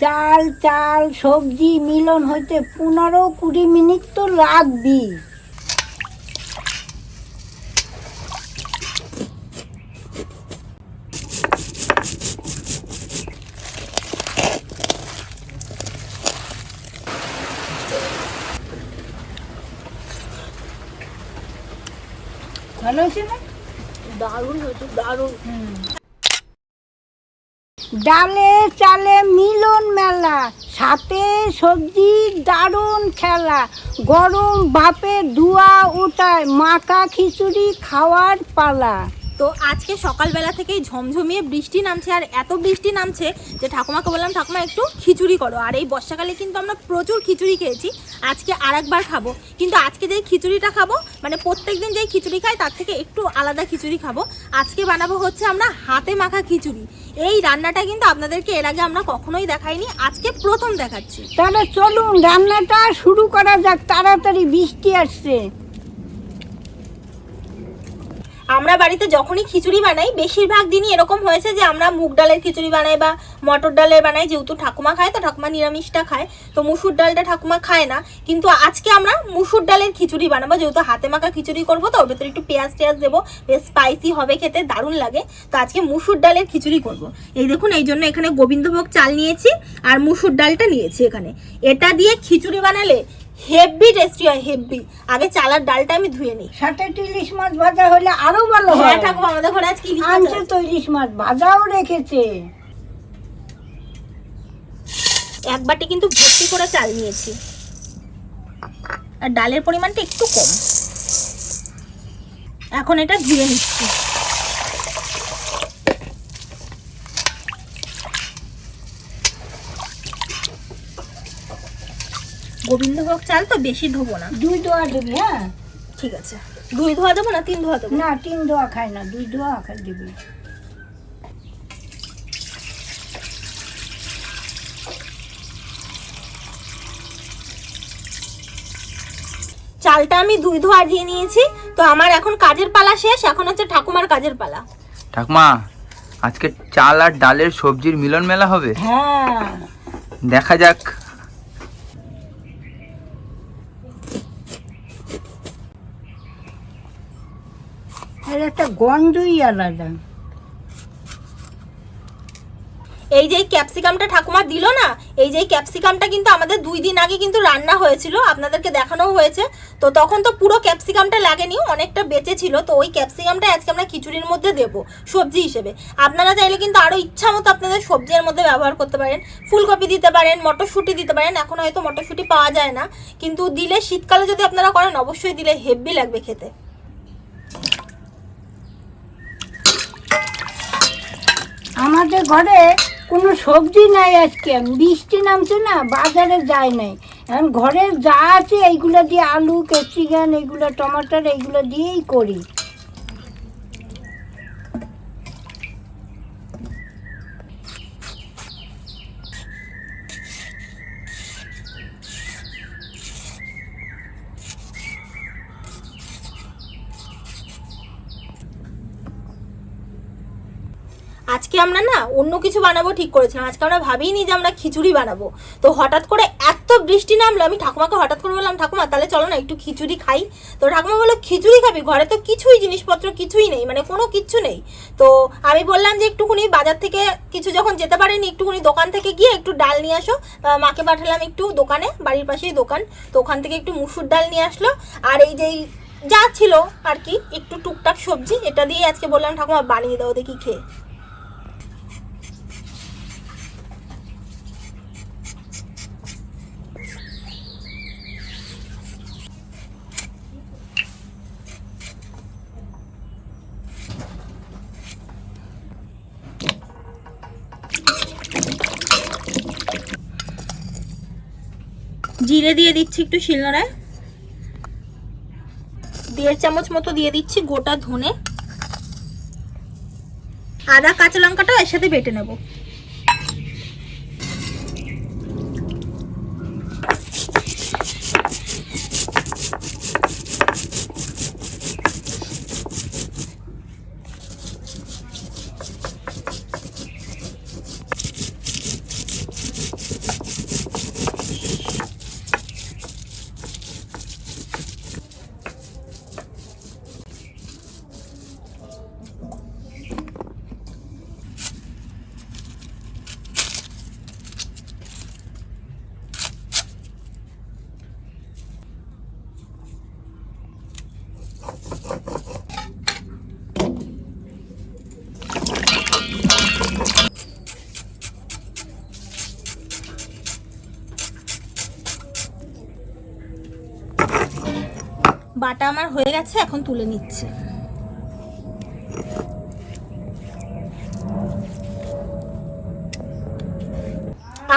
ডাল চাল সবজি মিলন হইতে পনেরো কুড়ি মিনিট তো লাগবি ভালো হয়েছে না? দারুণ হয়েছে দারুণ। ডালে চালে মিলন মেলা, সাথে সবজি দারুণ খেলা। গরম বাপে ধোয়া ওঠায়, মাখা খিচুড়ি খাওয়ার পালা। তো আজকে সকালবেলা থেকেই ঝমঝমিয়ে বৃষ্টি নামছে, আর এত বৃষ্টি নামছে যে ঠাকুমাকে বললাম, ঠাকুমা, একটু খিচুড়ি করো। আর এই বর্ষাকালে কিন্তু আমরা প্রচুর খিচুড়ি খেয়েছি, আজকে আর একবার খাব। কিন্তু আজকে যেই খিচুড়িটা খাব মানে প্রত্যেক দিন যেই খিচুড়ি খাই, তার থেকে একটু আলাদা খিচুড়ি খাব। আজকে বানাবো হচ্ছে আমরা হাতে মাখা খিচুড়ি। এই রান্নাটা কিন্তু আপনাদেরকে এর আগে আমরা কখনোই দেখাইনি, আজকে প্রথম দেখাচ্ছি। তাহলে চলুন, রান্নাটা শুরু করা যাক, তাড়াতাড়ি বৃষ্টি আসছে। আমরা বাড়িতে যখনই খিচুড়ি বানাই, বেশিরভাগ দিনই এরকম হয়েছে যে আমরা মুগ ডালের খিচুড়ি বানাই বা মটর ডালের বানাই। যেহেতু ঠাকুমা খায়, তো ঠাকুমা নিরামিষটা খায়। তো মুসুর ডালটা ঠাকুমা খায় না। কিন্তু আজকে আমরা মুসুর ডালের খিচুড়ি বানাবো। যেহেতু হাতে মাখা খিচুড়ি করব, তো ওর ভেতরে একটু পেঁয়াজ টেয়াজ দেবো। বেশ স্পাইসি হবে খেতে, দারুণ লাগে। তো আজকে মুসুর ডালের খিচুড়ি করব। এই দেখুন, এই জন্য এখানে গোবিন্দভোগ চাল নিয়েছি আর মুসুর ডালটা নিয়েছি এখানে। এটা দিয়ে খিচুড়ি বানালে হেভি টেস্টি হয় হেভি। আগে চালার ডালটা আমি ধুয়ে নিই। সাথে ইলিশ মাছ ভাজা হলে আরও ভালো হয়। হ্যাঁ ঠাকুমা আমাদের ঘরে আজকে ইলিশ মাছ আনছে। তো ইলিশ মাছ ভাজাও রেখেছে। এক বাটি কিন্তু ভর্তি করে চাল নিয়েছি। আর ডালের পরিমাণটা একটু কম। এখন এটা ধুয়ে নিচ্ছি। গোবিন্দভোগ চাল তো বেশি ধোবো না। দুই দোয়া দিবি হ্যাঁ? ঠিক আছে। দুই ধোয়া দেবো না তিন ধোয়া দেবো? না তিন দোয়া খায় না দুই দোয়া খাই দিবি। চালটা আমি দুই ধোয়া দিয়ে নিয়েছি তো আমার এখন কাজের পালা শেষ এখন হচ্ছে ঠাকুমার কাজের পালা। ঠাকুমা আজকে চাল আর ডালের সবজির মিলন মেলা হবে? হ্যাঁ। দেখা যাক। এর একটা গন্ধই আলাদা। এই যে ক্যাপসিকামটা ঠাকুমা দিল না, এই যে ক্যাপসিকামটা কিন্তু আমাদের দুই দিন আগে কিন্তু রান্না হয়েছিল, আপনাদেরকে দেখানো হয়েছে। তো তখন তো পুরো ক্যাপসিকামটা লাগেনি, অনেকটা বেঁচে ছিল, তো ওই ক্যাপসিকামটা আজকে আমরা খিচুড়ির মধ্যে দেবো, সবজি হিসেবে। আপনারা চাইলে কিন্তু আরও ইচ্ছা মতো আপনাদের সবজির মধ্যে ব্যবহার করতে পারেন, ফুলকপি দিতে পারেন, মটরশুঁটি দিতে পারেন, এখন হয়তো মটরশুঁটি পাওয়া যায় না, কিন্তু দিলে শীতকালে যদি আপনারা করেন, অবশ্যই দিলে হেভি লাগবে খেতে। আমাদের ঘরে কোনো সবজি নাই আজকে। বৃষ্টি নামছে না, বাজারে যায় নাই। এখন ঘরে যা আছে, এইগুলো দিয়ে আলু, ক্যাপসিকাম, এইগুলো, টমাটার, এইগুলো দিয়েই করি। আজকে আমরা না অন্য কিছু বানাবো ঠিক করেছিলাম। আজকে আমরা ভাবিনি যে আমরা খিচুড়ি বানাবো। তো হঠাৎ করে এত বৃষ্টি নামলো, আমি ঠাকুমাকে হঠাৎ করে বললাম, ঠাকুমা, তাহলে চলো না একটু খিচুড়ি খাই। তো ঠাকুমা বলল, খিচুড়ি খাবি? ঘরে তো কিছুই জিনিসপত্র, কিছুই নেই মানে কোনো কিচ্ছু নেই। তো আমি বললাম যে একটুখানি বাজার থেকে কিছু যখন যেতে পারিনি, একটুখানি দোকান থেকে গিয়ে একটু ডাল নিয়ে আসো। মাকে পাঠালাম একটু দোকানে, বাড়ির পাশেই দোকান। তো ওখান থেকে একটু মুসুর ডাল নিয়ে আসলো। আর এই যেই যা ছিল আর কি, একটু টুকটাক সবজি, এটা দিয়ে আজকে বললাম, ঠাকুমা, বানিয়ে দাও, দেখি খেয়ে। জিরে দিয়ে দিচ্ছি একটু শিলনোড়ায়। দেড় চামচ মতো দিয়ে দিচ্ছি গোটা ধনে। আদা, কাঁচা লঙ্কাটাও এর সাথে বেটে নেব। বাটা আমার হয়ে গেছে, এখন তুলে নিচ্ছে।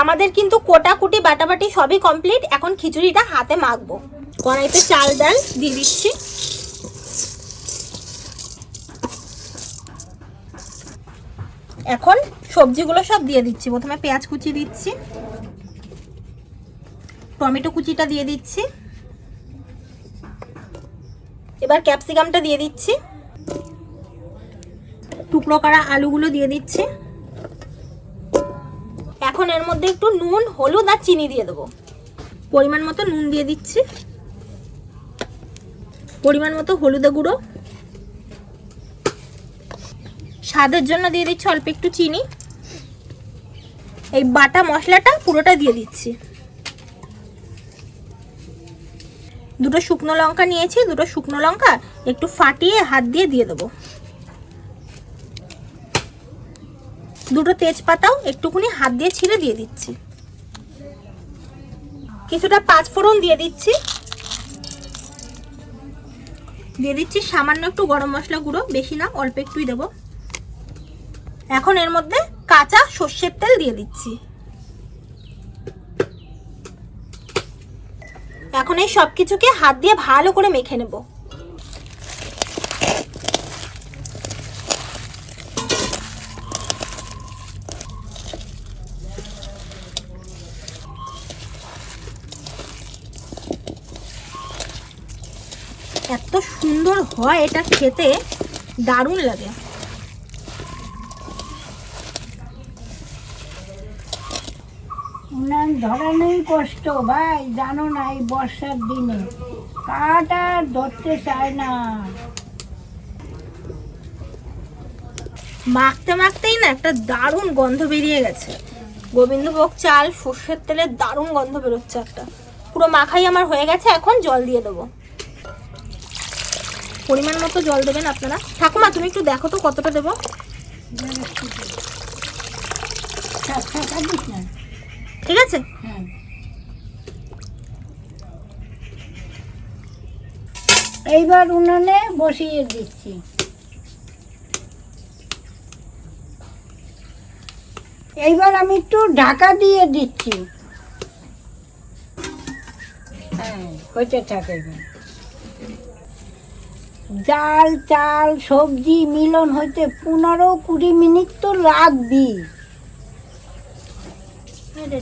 আমাদের কিন্তু কোটাকুটি বাটাবাটি সবই কমপ্লিট এখন খিচুড়িটা হাতে মাখবো। কড়াইতে চাল, ডাল দিয়ে দিচ্ছি। এখন সবজিগুলো সব দিয়ে দিচ্ছি। প্রথমে পেঁয়াজ কুচি দিচ্ছি, টমেটো কুচিটা দিয়ে দিচ্ছি। এবার ক্যাপসিকামটা দিয়ে দিচ্ছি। টুকরো করা আলুগুলো দিয়ে দিচ্ছি। এখন এর মধ্যে একটু নুন, হলুদ আর চিনি দিয়ে দেবো। পরিমাণ মতো নুন দিয়ে দিচ্ছি। পরিমাণ মতো হলুদে গুঁড়ো। স্বাদের জন্য দিয়ে দিচ্ছি অল্প একটু চিনি। এই বাটা মশলাটা পুরোটা দিয়ে দিচ্ছি। দুটো শুকনো লঙ্কা নিয়েছি, দুটো শুকনো লঙ্কা একটু ফাটিয়ে হাত দিয়ে দিয়ে দেবো। দুটো তেজপাতাও একটুখানি হাত দিয়ে ছিঁড়ে দিয়ে দিচ্ছি। কিছুটা পাঁচ ফোড়ন দিয়ে দিচ্ছি। দিয়ে দিচ্ছি সামান্য একটু গরম মশলা গুঁড়ো, বেশি না, অল্প একটুই দেবো। এখন এর মধ্যে কাঁচা সর্ষের তেল দিয়ে দিচ্ছি। এখন এই সব কিছুকে হাত দিয়ে ভালো করে মেখে নেব। এত সুন্দর হয় এটা খেতে, দারুণ লাগে। উনান ধরানোই কষ্ট ভাই জানো না এই বর্ষার দিনে। কাঠ আর ধরতে চায় না। মাখতে মাখতেই না একটা দারুণ গন্ধ বেরিয়ে গেছে। গোবিন্দভোগ চাল সর্ষের তেলে দারুণ গন্ধ বেরোচ্ছে একটা। পুরো মাখাই আমার হয়ে গেছে এখন জল দিয়ে দেবো। পরিমাণ মতো জল দেবেন আপনারা। ঠাকুমা তুমি একটু দেখো তো কতটা দেবো। ঠিক আছে? এইবার উনানে বসিয়ে দিচ্ছি। এইবার আমি একটু ঢাকা দিয়ে দিচ্ছি। হ্যাঁ হইতে থাকে ডাল চাল, সবজি মিলন হইতে পনেরো কুড়ি মিনিট তো লাগবেই।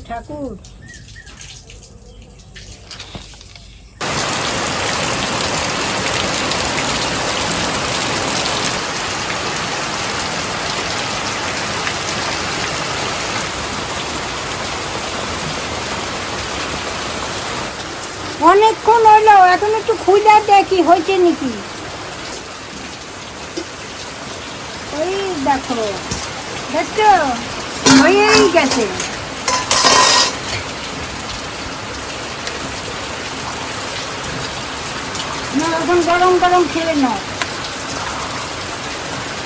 ঠাকুর। অনেকক্ষণ হলো এখন একটু খুঁজা দেখি হয়েছে নাকি? ওই দেখো দেখছ? হয়েই গেছে। এখন গরম গরম খেয়ে নাও।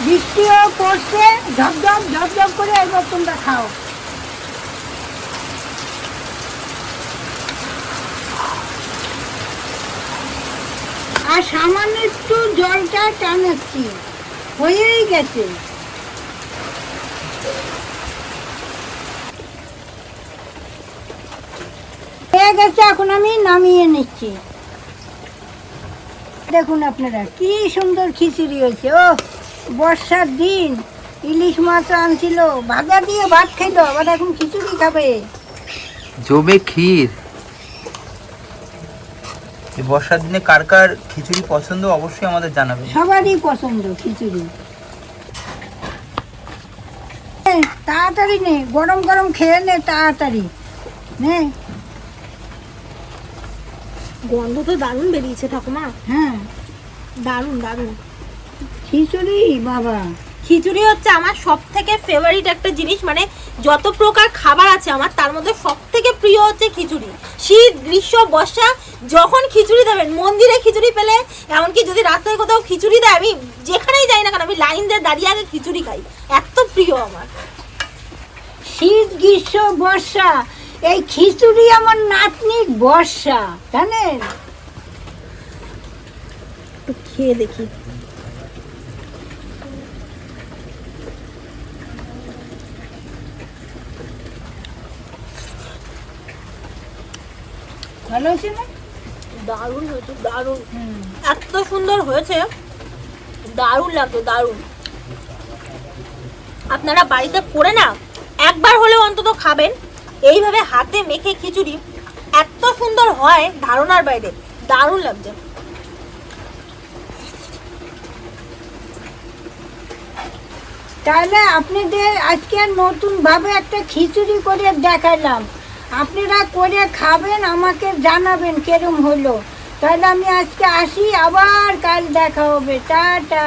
বৃষ্টিও পড়ছে ঝপঝপ ঝপঝপ করে একবার তোমরা খাও। আর সামান্য একটু জলটা টানাচ্ছি, হয়েই গেছে। হয়ে গেছে, এখন আমি নামিয়ে নিচ্ছি। দেখুন আপনারা কি সুন্দর খিচুড়ি হয়েছে ও বর্ষার দিন ইলিশ মাছ আনছিল ভাজা দিয়ে ভাত খাইতো আবার এখন খিচুড়ি খাবে। জমে ক্ষীর। এই বর্ষার দিনে কার কার খিচুড়ি পছন্দ অবশ্যই আমাদের জানাবে সবারই পছন্দ খিচুড়ি। তাড়াতাড়ি নে গরম গরম খেয়ে নে তাড়াতাড়ি। নে। গন্ধ তো দারুণ বেরিয়েছে ঠাকুমা। হ্যাঁ। দারুণ দারুণ। খিচুড়ি বাবা। খিচুড়ি হচ্ছে আমার সব থেকে ফেভারিট একটা জিনিস মানে যত প্রকার খাবার আছে আমার তার মধ্যে সব থেকে প্রিয় হচ্ছে খিচুড়ি। শীত গ্রীষ্ম বর্ষা যখন খিচুড়ি দেবেন মন্দিরে খিচুড়ি পেলে এমনকি যদি রাস্তায় কোথাও খিচুড়ি দেয় আমি যেখানেই যাই না কেন আমি লাইন দিয়ে দাঁড়িয়ে আগে খিচুড়ি খাই। এত প্রিয় আমার। শীত গ্রীষ্ম বর্ষা এই খিচুড়ি আমার নাতনির বর্ষা জানেন? খেয়ে দেখি। ভালো হয়েছে না? দারুণ হয়েছে দারুণ। এত সুন্দর হয়েছে। দারুণ লাগছে দারুণ। আপনারা বাড়িতে করে না একবার হলেও অন্তত খাবেন। এইভাবে হাতে মেখে খিচুড়ি এত সুন্দর হয় ধারণার বাইরে। দারুণ লাগছে। তাহলে আপনাদের আজকে নতুনভাবে একটা খিচুড়ি করে দেখালাম। আপনারা করে খাবেন, আমাকে জানাবেন কেরম হলো। তাহলে আমি আজকে আসি, আবার কাল দেখা হবে। টাটা।